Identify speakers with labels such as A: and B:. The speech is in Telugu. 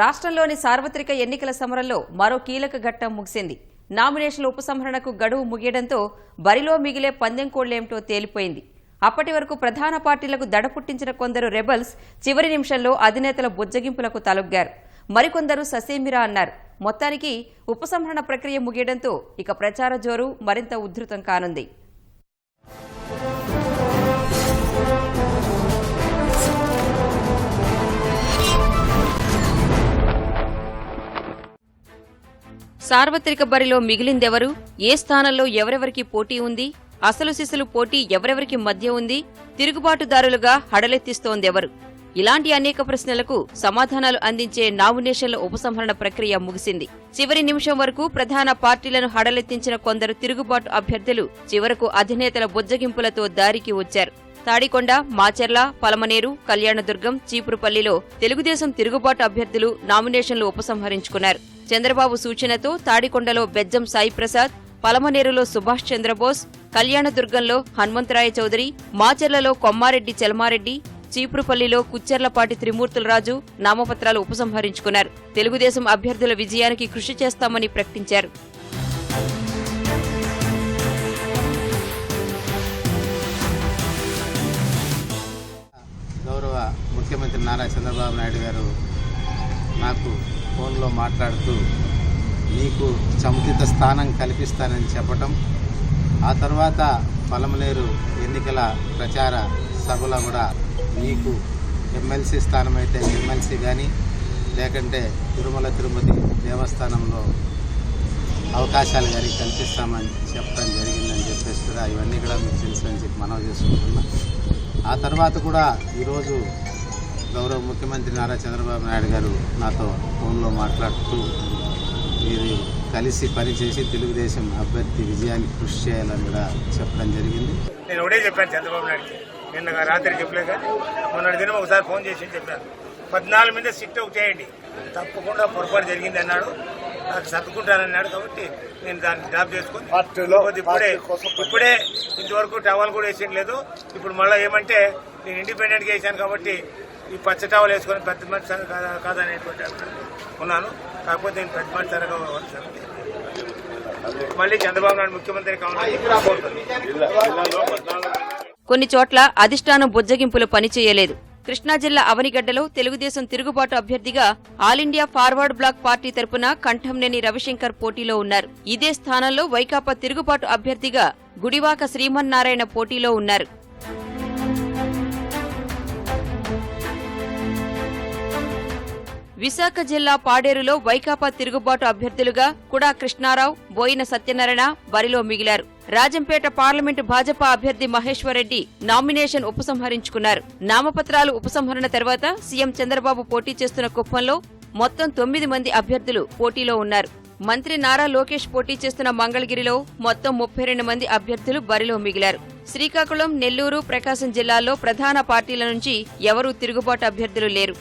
A: రాష్ట్రంలోని సార్వత్రిక ఎన్నికల సమరంలో మరో కీలక ఘట్టం ముగిసింది. నామినేషన్ల ఉపసంహరణకు గడువు ముగియడంతో బరిలో మిగిలే పందెం కోళ్ళేమిటో తేలిపోయింది. అప్పటి వరకు ప్రధాన పార్టీలకు దడ పుట్టించిన కొందరు రెబల్స్ చివరి నిమిషంలో అధినేతల బుజ్జగింపులకు తలొగ్గారు. మరికొందరు ససేమిరా అన్నారు. మొత్తానికి ఉపసంహరణ ప్రక్రియ ముగియడంతో ఇక ప్రచార జోరు మరింత ఉధృతం కానుంది. సార్వత్రిక బరిలో మిగిలిందెవరు? ఏ స్థానంలో ఎవరెవరికి పోటీ ఉంది? అసలు సిసలు పోటీ ఎవరెవరికి మధ్య ఉంది? తిరుగుబాటుదారులుగా హడలెత్తిస్తోందెవరు? ఇలాంటి అనేక ప్రశ్నలకు సమాధానాలు అందించే నామినేషన్ల ఉపసంహరణ ప్రక్రియ ముగిసింది. చివరి నిమిషం వరకు ప్రధాన పార్టీలను హడలెత్తించిన కొందరు తిరుగుబాటు అభ్యర్థులు చివరకు అధినేతల బుజ్జగింపులతో దారికి వచ్చారు. తాడికొండ మాచెర్ల పలమనేరు కళ్యాణదుర్గం చీపురుపల్లిలో తెలుగుదేశం తిరుగుబాటు అభ్యర్థులు నామినేషన్లు ఉపసంహరించుకున్నారు. చంద్రబాబు సూచనతో తాడికొండలో బెజ్జం సాయిప్రసాద్ పలమనేరులో సుభాష్ చంద్రబోస్ కళ్యాణదుర్గంలో హనుమంతరాయ చౌదరి మాచర్లలో కొమ్మారెడ్డి చెల్మారెడ్డి చీపురుపల్లిలో కుచ్చెర్లపాటి త్రిమూర్తులరాజు నామపత్రాలు ఉపసంహరించుకున్నారు. తెలుగుదేశం అభ్యర్థుల విజయానికి కృషి చేస్తామని ప్రకటించారు.
B: గౌరవ ముఖ్యమంత్రి నారా చంద్రబాబు నాయుడు గారు నాకు ఫోన్లో మాట్లాడుతూ నీకు సముచిత స్థానం కల్పిస్తానని చెప్పటం ఆ తర్వాత పలమనేరు ఎన్నికల ప్రచార సభలో కూడా నీకు ఎమ్మెల్సీ స్థానం అయితే ఎమ్మెల్సీ కానీ లేకంటే తిరుమల తిరుపతి దేవస్థానంలో అవకాశాలు కానీ కల్పిస్తామని చెప్పడం జరిగిందని చెప్పేసి కూడా ఇవన్నీ కూడా మీకు తెలుసు అని చెప్పి మనవి చేసుకుంటున్నా. ఆ తర్వాత కూడా ఈరోజు గౌరవ ముఖ్యమంత్రి నారా చంద్రబాబు నాయుడు గారు నాతో ఫోన్లో మాట్లాడుతూ మీరు కలిసి పనిచేసి తెలుగుదేశం అభ్యర్థి విజయానికి కృషి చేయాలని కూడా చెప్పడం జరిగింది.
C: నేను ఒకటే చెప్పాను చంద్రబాబు నాయుడుకి. నిన్న రాత్రి చెప్పలే కానీ మొన్నటి దినం ఒకసారి ఫోన్ చేసి చెప్పాను. పద్నాలుగు మీద సిట్ ఒకటి చేయండి. తప్పకుండా పొరపాటు జరిగింది అన్నాడు. నాకు సర్దుకుంటానన్నాడు కాబట్టి నేను దాన్ని డ్రాప్ చేసుకుని ఇప్పుడే ఇప్పుడే ఇంతవరకు టవల్ కూడా వేసేయం లేదు ఇప్పుడు మళ్ళీ ఏమంటే నేను ఇండిపెండెంట్గా వేసాను కాబట్టి ఈ పచ్చ టవల్ వేసుకొని పెద్ద మనిషి సరే కాదా కాదనేటువంటి ఉన్నాను. కాకపోతే నేను పెద్ద మనిషి సరే. కావాలి మళ్ళీ చంద్రబాబు నాయుడు ముఖ్యమంత్రి
A: కొన్ని చోట్ల అధిష్టానం బుజ్జగింపులు పనిచేయలేదు. కృష్ణా జిల్లా అవనిగడ్డలో తెలుగుదేశం తిరుగుబాటు అభ్యర్థిగా All India Forward Bloc party తరపున కంఠంనేని రవిశంకర్ పోటీలో ఉన్నారు. ఇదే స్థానంలో వైకాపా తిరుగుబాటు అభ్యర్థిగా గుడివాక శ్రీమన్నారాయణ పోటీలో ఉన్నారు. విశాఖ జిల్లా పాడేరులో వైకాపా తిరుగుబాటు అభ్యర్థులుగా కుడా కృష్ణారావు బోయిన సత్యనారాయణ బరిలో మిగిలారు. రాజంపేట పార్లమెంటు భాజపా అభ్యర్థి మహేశ్వరరెడ్డి నామినేషన్ ఉపసంహరించుకున్నారు. నామపత్రాలు ఉపసంహరణ తర్వాత సీఎం చంద్రబాబు పోటీ చేస్తున్న కుప్పంలో మొత్తం తొమ్మిది మంది అభ్యర్థులు పోటీలో ఉన్నారు. మంత్రి నారా లోకేష్ పోటీ చేస్తున్న మంగళగిరిలో మొత్తం ముప్పై రెండు మంది అభ్యర్థులు బరిలో మిగిలారు. శ్రీకాకుళం నెల్లూరు ప్రకాశం జిల్లాల్లో ప్రధాన పార్టీల నుంచి ఎవరూ తిరుగుబాటు అభ్యర్థులు లేరు.